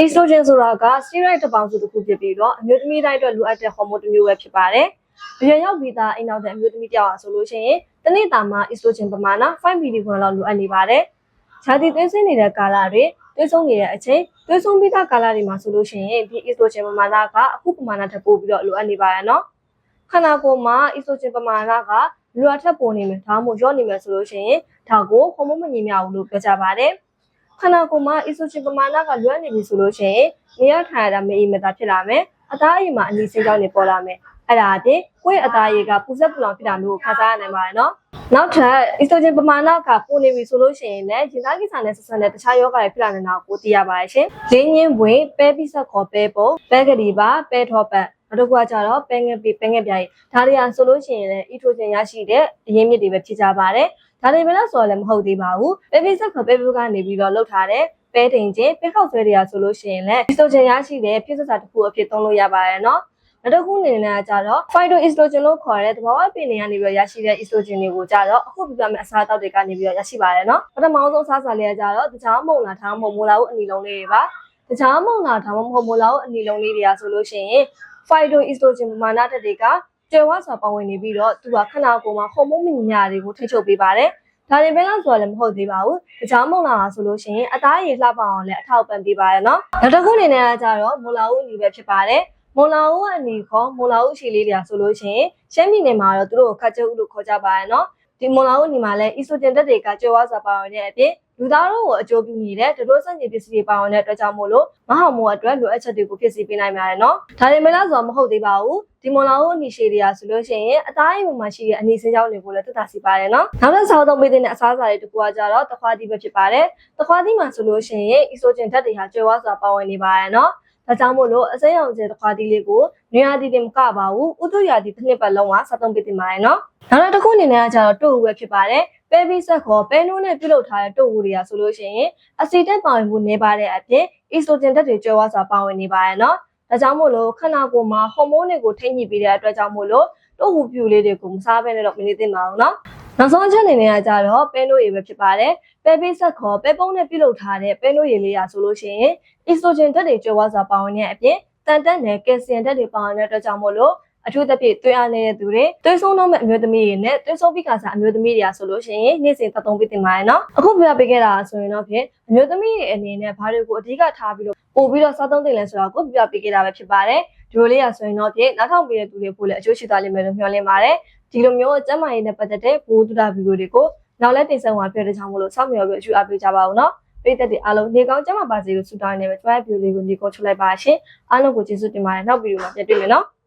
estrogen ဆိုတာက steroid တစ်ပေါင်းစုတစ်ခုဖြစ်ပြီးတော့အမျိုးသမီးတိုင်းအတွက်လိုအပ်တဲ့ဟော်မုန်းတစ်မျိုးပဲဖြစ်ပါတယ်။အရွယ်ရောက်ပြီးသားအိမ်နောက်တဲ့အမျိုးသမီးတစ်ယောက်ဟာဆိုလို့ရှိရင်တနေ့တာမှာ estrogen ပမာဏ5 mg လောက်လိုအပ်နေပါတယ်။ခြားသည့်သွေးစင်းနေတဲ့ကာလတွေသွေးဆုံးနေတဲ့အချိန်သွေးဆုံးပြီးသားကာလတွေမှာဆိုလို့ရှိရင်ဒီ estrogen ပမာဏကအခုပမာဏထပ်ပိုပြီးတော့လိုအပ်နေပါရနော်။ခန္ဓာကိုယ်မှာ estrogen ပမာဏကလိုအပ်ထပ်ပေါ်နေမယ်ဒါမှမဟုတ်လျော့နေမယ်ဆိုလို့ရှိရင်ဒါကိုဟော်မုန်းမညီမျှဘူးလို့ပြောကြပါတယ်။ ခန္ဓာကိုယ်မှာ estrogen ပမာဏကလွှမ်းနေပြီဆိုလို့ရှိရင်နေရထိုင်ရတာမအေးမသာဖြစ်လာမယ်အသားအရည်မှာအနီစိမ်းကြောင်းတွေပေါ်လာမယ်အဲ့ဒါအပြင်ကိုယ့်ရဲ့အသားအရည်ကပူဆက်ပူလောင်ဖြစ်တာမျိုးကိုခံစားရနိုင်ပါတယ်နော်နောက်ထပ် estrogen ပမာဏကပိုနေပြီဆိုလို့ရှိရင်လည်းရင်သားကိစ္စနဲ့ဆက်စပ်တဲ့တခြားယောဂတွေဖြစ်လာနေတာကိုသိရပါတယ်ရှင်ရင်းရင်းဝင်ပဲပိဆက်ခေါ်ပဲပုံပဲကလေးပါပဲထောပတ် နောက်တစ်ခုကကြတော့ပဲငယ်ပြီးပဲငယ်ပြားကြီးဒါတွေဟာဆိုလို့ရှိရင်လည်း estrogen ရရှိတဲ့အရင်းမြစ်တွေပဲဖြစ်ကြပါတယ်ဒါတွေပဲလို့ဆိုတော့လည်းမဟုတ်သေးပါဘူးပဲပိဆက်ခေါ်ပဲပုကနေပြီးတော့လောက်ထားတဲ့ပဲတင်ခြင်းပဲခောက်ဆွဲတွေကဆိုလို့ရှိရင်လည်း estrogen ရရှိတဲ့ဖြစ်စစာတစ်ခုအဖြစ်သုံးလို့ရပါတယ်နော်နောက်တစ်ခုအနေနဲ့ကကြတော့ phytoestrogen လို့ခေါ်တဲ့သဘာဝပင်တွေကနေပြီးတော့ရရှိတဲ့ estrogen တွေကိုကြတော့အခုပြပြမယ့်အစားအသောက်တွေကနေပြီးတော့ရရှိပါတယ်နော်ပထမဆုံးစားစာလေးကကြတော့တခြားမုံလာထားမုံမိုလာဦးအနီလုံးလေးတွေပါ တခြားမုံလာထားမမဟုတ်မိုလာဦးအနီလုံးလေးတွေကဆိုလို့ရှိရင် phytoestrogen ပမာဏတက်တွေကကျွဲဝါစွာပါဝင်နေပြီးတော့သူကခန္ဓာကိုယ်မှာဟော်မုန်းမညီညာတွေကိုထိချုပ်ပေးပါတယ်ဒါတွေပဲလို့ဆိုတော့လည်းမဟုတ်သေးပါဘူးတခြားမုံလာတာဆိုလို့ရှိရင်အသားရည်လှပအောင်လည်းအထောက်ပံ့ပေးပါတယ်နော်နောက်တစ်ခုအနေနဲ့ကကြတော့မိုလာဦးအနီပဲဖြစ်ပါတယ်မိုလာဦးအနီခေါ်မိုလာဦးအရှိလေးတွေဆိုလို့ရှိရင်ရှမ်းပြည်နယ်မှာတော့သူတို့ကိုခတ်ကျုပ်လို့ခေါ်ကြပါရဲ့နော် ဒီမိုလာဦးအနီမှာလည်း estrogen တက်တွေကကျွဲဝါစွာပါဝင်တဲ့အပြင်လူသားတို့ကိုအကျိုးပြုနေတဲ့ဒရိုးစံကြီးပစ္စည်းတွေပါဝင်တဲ့အတွက်ကြောင့်မို့လို့မဟာမိုးအတွက်လိုအပ်ချက်တွေကိုဖြစ်စီပေးနိုင်ပါတယ်နော်ဒါတွေမလားဆိုတော့မဟုတ်သေးပါဘူးဒီမိုလာဦးအနီရှေတွေကဆိုလို့ရှိရင်အသားအိမ်ပေါ်မှာရှိတဲ့အနီစင်းကြောင်းတွေကိုလည်းသက်သာစီပါတယ်နော်နောက်တစ်စားသုံးပေးတဲ့အစားအစာတွေတကူကကြတော့တခွားသီးပဲဖြစ်ပါတယ်တခွားသီးမှာဆိုလို့ရှိရင် estrogen ဓာတ်တွေဟာကျွဲဝါစွာပါဝင်နေပါတယ်နော် ဒါကြောင့်မို့လို့အစိမ်းရောင်ကျဲတခွားသီးလေးကိုနွေရာသီတင်မကပါဘူးဥတုရာသီတစ်နှစ်ပတ်လုံးကစားသုံးပေးတင်ပါတယ်နော်နောက်တစ်ခုအနေနဲ့ကကြတော့တို့ဦးပဲဖြစ်ပါတယ်ပဲပိဆက်ခေါ်ပဲနိုးနဲ့ပြုတ်လုပ်ထားတဲ့တို့ဦးတွေကဆိုလို့ရှိရင်အဆီတက်ပါဝင်မှုနေပါတဲ့အပြင် estrogen ဓာတ်တွေကျွဲဝါစွာပါဝင်နေပါတယ်နော်ဒါကြောင့်မို့လို့ခန္ဓာကိုယ်မှာဟော်မုန်းတွေကိုထိန်းညှိပေးတဲ့အတွက်ကြောင့်မို့လို့တို့ဦးပြူလေးတွေကိုမစားဘဲနဲ့တော့မနေသင့်ပါဘူးနော် နောက်ဆုံးအချက်အနေနဲ့ကကြတော့ပဲနိုးရည်ပဲဖြစ်ပါတယ်ပဲပိဆက်ခေါ်ပဲပုံးနဲ့ပြုတ်လုပ်ထားတဲ့ပဲနိုးရည်လေးရာဆိုလို့ရှိရင် estrogen ဓာတ်တွေကျွဲဝါစွာပါဝင်တဲ့အပြင်တန်တက်တဲ့ကယ်လ်ဆီယမ်ဓာတ်တွေပါဝင်တဲ့အတွက်ကြောင့်မို့လို့အထူးသဖြင့်သွေးအားနေတဲ့သူတွေသွေးဆုံးတော့မဲ့အမျိုးသမီးတွေနဲ့သွေးဆုံးပြီးခါစားအမျိုးသမီးတွေကဆိုလို့ရှိရင်နေ့စဉ်သက်သုံးပေးတင်ပါတယ်နော်အခုပြပေးခဲ့တာဆိုရင်တော့ဖြင့်အမျိုးသမီးတွေအနေနဲ့ဘာတွေကိုအဓိကထားပြီးတော့ပို့ပြီးတော့စားသုံးတင်လဲဆိုတာကိုပြပေးခဲ့တာပဲဖြစ်ပါတယ်ဒီလိုလေးရဆိုရင်တော့ဖြင့်နောက်ထောင်ပေးတဲ့သူတွေပို့လည်းအကျိုးရှိသွားလိမ့်မယ်လို့မျှော်လင့်ပါတယ် ဒီလိုမျိုးကျန်းမာရေးနဲ့ပတ်သက်တဲ့ဘိုးတူတာဗီဒီယိုတွေကိုနောက်လည်းတင်ဆက်မှာဖြစ်တဲ့ကြောင့်မလို့စောင့်မျှော်ပြီးအကျိုးအပေးကြပါဦးနော်ပိတ်သက်တွေအားလုံးနေကောင်းကျန်းမာပါစေလို့ဆုတောင်းနေပဲကျွန်မဗီဒီယိုလေးကိုဒီကိုချုပ်လိုက်ပါရှင်အားလုံးကိုကျေးဇူးတင်ပါတယ်နောက်ဗီဒီယိုမှာပြန်တွေ့မယ်နော်